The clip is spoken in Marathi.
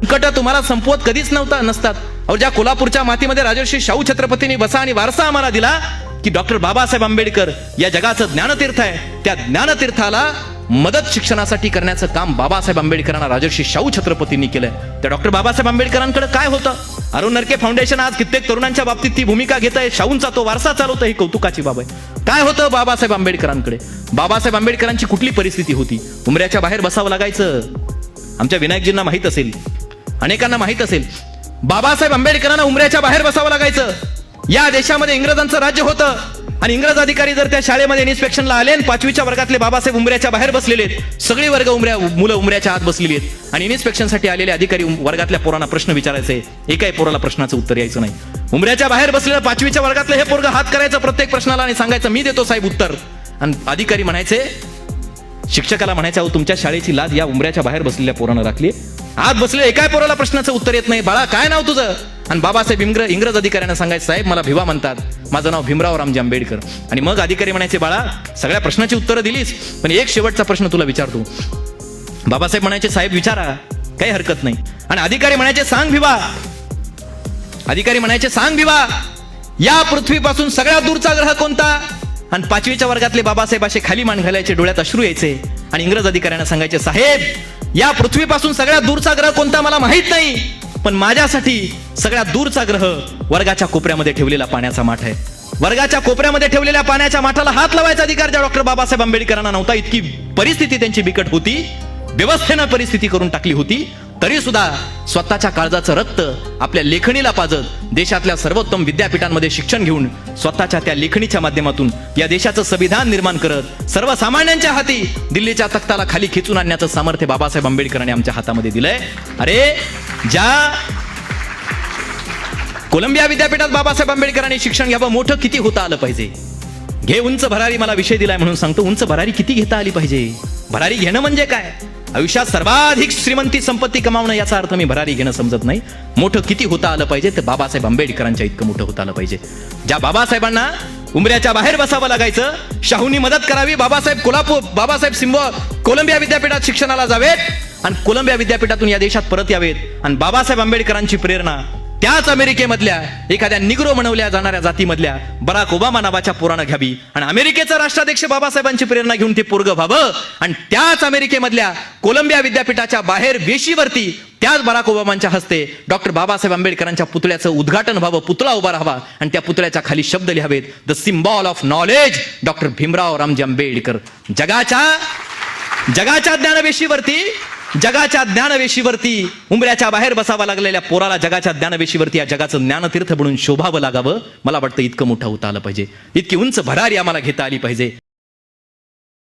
संकट तुम्हाला संपवत कधीच नव्हता नसतात. अहो ज्या कोल्हापूरच्या मातीमध्ये राजर्षी शाहू छत्रपतींनी बसा आणि वारसा आम्हाला दिला की डॉक्टर बाबासाहेब आंबेडकर या जगाचं ज्ञानतीर्थ आहे. त्या ज्ञानतीर्थाला मदत शिक्षणासाठी करण्याचं काम बाबासाहेब आंबेडकरांना राजर्षी शाहू छत्रपतींनी केलंय. त्या डॉक्टर बाबासाहेब आंबेडकरांकडे काय होतं? अरुण नरके फाउंडेशन आज कित्येक तरुणांच्या बाबतीत ती भूमिका घेत आहे. शाहूंचा तो वारसा चालवतो ही कौतुकाची बाब आहे. काय होतं बाबासाहेब आंबेडकरांकडे? बाबासाहेब आंबेडकरांची कुठली परिस्थिती होती? उमऱ्याच्या बाहेर बसावं लागायचं? आमच्या विनायकजींना माहीत असेल. अनेकांना माहीत असेल बाबासाहेब आंबेडकरांना उमऱ्याच्या बाहेर बसावं लागायचं. या देशामध्ये इंग्रजांचं राज्य होतं. आणि इंग्रज अधिकारी जर त्या शाळेमध्ये इन्स्पेक्शनला आले आणि पाचवीच्या वर्गातले बाबासाहेब उमऱ्याच्या बाहेर बसलेले आहेत सगळी वर्ग उमऱ्या मुलं उमऱ्याच्या आत बसलेली आहेत. आणि इन्स्पेक्शनसाठी आलेले अधिकारी वर्गातल्या पोरांना प्रश्न विचारायचे. एकाही पोराला प्रश्नाचं उत्तर यायचं नाही. उमऱ्याच्या बाहेर बसलेलं पाचवीच्या वर्गातलं हे पोरग हात करायचं प्रत्येक प्रश्नाला आणि सांगायचं मी देतो साहेब उत्तर. आणि अधिकारी म्हणायचे शिक्षकाला म्हणायचं अहो तुमच्या शाळेची लाज या उमऱ्याच्या बाहेर बसलेल्या पोरानं राखली आज बसले एकाय पोराला प्रश्नाचं उत्तर येत नाही. बाळा काय नाव तुझं? आणि बाबासाहेब इंग्र इंग्रज अधिकाऱ्यांना सांगायचं साहेब मला भिवा म्हणतात. माझं नाव भीमराव रामजी आंबेडकर. आणि मग अधिकारी म्हणायचे बाळा सगळ्या प्रश्नाची उत्तरं दिलीस पण एक शेवटचा प्रश्न तुला विचारतो. बाबासाहेब म्हणायचे साहेब विचारा. काही हरकत नाही. आणि अधिकारी म्हणायचे सांग भिवा. अधिकारी म्हणायचे सांग भिवा. या पृथ्वीपासून सगळ्यात दूरचा ग्रह कोणता? आणि पाचवीच्या वर्गातले बाबासाहेब असे खाली मान घालायचे डोळ्यात अश्रू यायचे. आणि इंग्रज अधिकाऱ्यांना सांगायचे साहेब या पृथ्वीपासून सगळ्यात दूरचा ग्रह कोणता मला माहीत नाही. पण माझ्यासाठी सगळ्यात दूरचा ग्रह वर्गाच्या कोपऱ्यामध्ये ठेवलेला पाण्याचा माठ आहे. वर्गाच्या कोपऱ्यामध्ये ठेवलेल्या पाण्याच्या माठाला हात लावायचा अधिकार ज्या डॉक्टर बाबासाहेब आंबेडकरांना नव्हता. इतकी परिस्थिती त्यांची बिकट होती. व्यवस्थेनं परिस्थिती करून टाकली होती. तरी सुद्धा स्वतःच्या काळजाचं रक्त आपल्या लेखणीला पाजत देशातल्या सर्वोत्तम विद्यापीठांमध्ये शिक्षण घेऊन स्वतःच्या त्या लेखणीच्या माध्यमातून या देशाचं संविधान निर्माण करत सर्वसामान्यांच्या हाती दिल्लीच्या तख्ताला खाली खेचून आणण्याचं सामर्थ्य बाबासाहेब आंबेडकरांनी आमच्या हातामध्ये दिलंय. अरे ज्या कोलंबिया विद्यापीठात बाबासाहेब आंबेडकरांनी शिक्षण घ्यावं मोठं किती होता आलं पाहिजे? घे उंच भरारी मला विषय दिलाय म्हणून सांगतो उंच भरारी किती घेता आली पाहिजे? भरारी घेणं म्हणजे काय? आयुष्यात सर्वाधिक श्रीमंती संपत्ती कमावणं याचा अर्थ मी भरारी घेणं समजत नाही. मोठं किती होता आलं पाहिजे ते बाबासाहेब आंबेडकरांच्या इतकं मोठं होता आलं पाहिजे. ज्या बाबासाहेबांना उमऱ्याच्या बाहेर बसावं लागायचं शाहूंनी मदत करावी बाबासाहेब कोल्हापूर बाबासाहेब सिंब कोलंबिया विद्यापीठात शिक्षणाला जावेत आणि कोलंबिया विद्यापीठातून या देशात परत यावेत. आणि बाबासाहेब आंबेडकरांची प्रेरणा त्याच अमेरिकेमधल्या एखाद्या निग्रो म्हणवल्या जाणाऱ्या जातीमधल्या बराक ओबामा नावाच्या पुराणं घ्यावी. आणि अमेरिकेचा राष्ट्राध्यक्ष बाबासाहेबांची प्रेरणा घेऊन ते पोरग व्हावं. आणि त्याच अमेरिकेमधल्या कोलंबिया विद्यापीठाच्या बाहेर वेशीवरती त्याच बराक ओबामांच्या हस्ते डॉक्टर बाबासाहेब आंबेडकरांच्या पुतळ्याचं उद्घाटन व्हावं पुतळा उभा राहावा. आणि त्या पुतळ्याच्या खाली शब्द लिहावेत the symbol of knowledge doctor Bhimrao Ramji Ambedkar. जगाच्या जगाच्या ज्ञानवेशीवरती जगाच्या ज्ञानवेशीवरती उंबऱ्याच्या बाहेर बसावा लागलेल्या पोराला जगाच्या ज्ञानवेशीवरती या जगाचं ज्ञानतीर्थ म्हणून शोभावं लागावं. मला वाटतं इतकं मोठं होता आलं पाहिजे. इतकी उंच भरारी आम्हाला घेता आली पाहिजे.